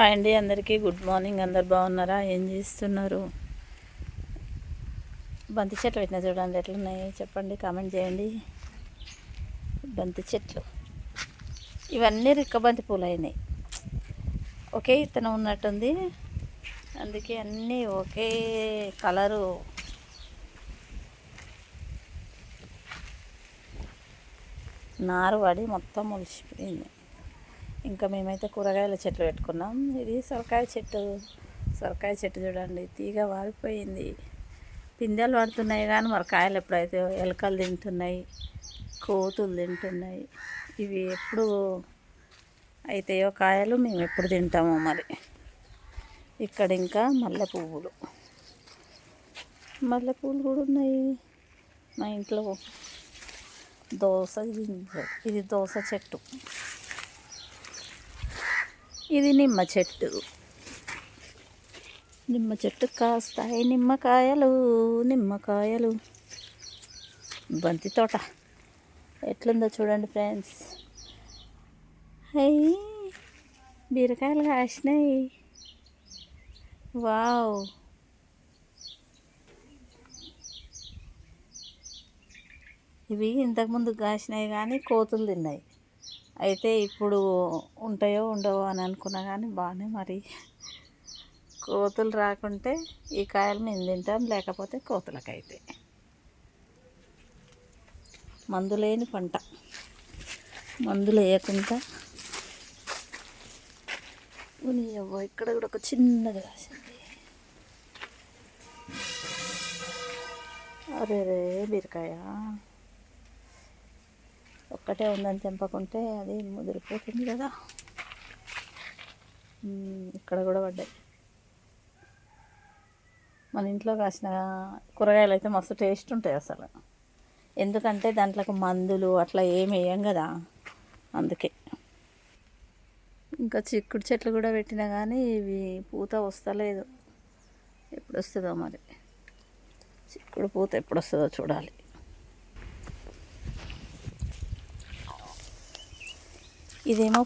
Hi అండి అందరికీ good morning అందరు బాగున్నారా? ఏం చేస్తున్నారు? బంతి చెట్లు పెట్టినా చూడండి ఎట్లున్నాయి? చెప్పండి కామెంట్ చేయండి. బంతి చెట్లు. ఇవన్నీ రిక్కబంతి పూలు అయినాయి ఒకే ఇత్తనం ఉన్నట్టుంది. అందుకే అన్నీ ఒకే కలరు. నారు పడి మొత్తం మొలిచిపోయింది ఇంకా మేమైతే కూరగాయల చెట్లు పెట్టుకున్నాం. ఇది సొరకాయ చెట్టు. సొరకాయ చెట్టు చూడండి తీగ వాడిపోయింది పిందెలు పడుతున్నాయి కానీ మరి కాయలు ఎప్పుడైతే ఎలకలు తింటున్నాయి కోతులు తింటున్నాయి ఇవి ఎప్పుడు అయితాయో కాయలు మేము ఎప్పుడు తింటామో మరి. ఇక్కడ ఇంకా మల్లె పువ్వులు మల్లె పువ్వులు కూడా ఉన్నాయి. మా ఇంట్లో దోశ ఇది దోస చెట్టు. ఇది నిమ్మ చెట్టు. నిమ్మ చెట్టు కాస్తాయి నిమ్మకాయలు నిమ్మకాయలు. బంతి తోట. ఎట్లుందో చూడండి ఫ్రెండ్స్. అయ్యి బీరకాయలు కాసినాయి. వావ్. ఇవి ఇంతకుముందు కాసినాయి కానీ కోతులు తిన్నాయి. అయితే ఇప్పుడు ఉంటాయో ఉండవో అని అనుకున్నా కానీ బాగానే మరి కోతులు రాకుంటే ఈ కాయలు మేము తింటాం లేకపోతే కోతులకైతే. మందు లేని పంట. మందులు వేయకుండా ఉని ఇక్కడ కూడా ఒక చిన్నది కాసింది అరే రే బీరకాయ? ఒక్కటే ఉందని తెంపకుంటే అది ముదిరిపోతుంది కదా. ఇక్కడ కూడా పడ్డాయి. మన ఇంట్లో కాసిన కూరగాయలు అయితే మస్తు టేస్ట్ ఉంటాయి అసలు. ఎందుకంటే దాంట్లోకి మందులు అట్లా ఏమి వేయం కదా అందుకే. ఇంకా చిక్కుడు చెట్లు కూడా పెట్టినా కానీ ఇవి పూత వస్తలేదు. ఎప్పుడు వస్తుందో మరి. చిక్కుడు పూత ఎప్పుడు వస్తుందో చూడాలి. ఇదేమో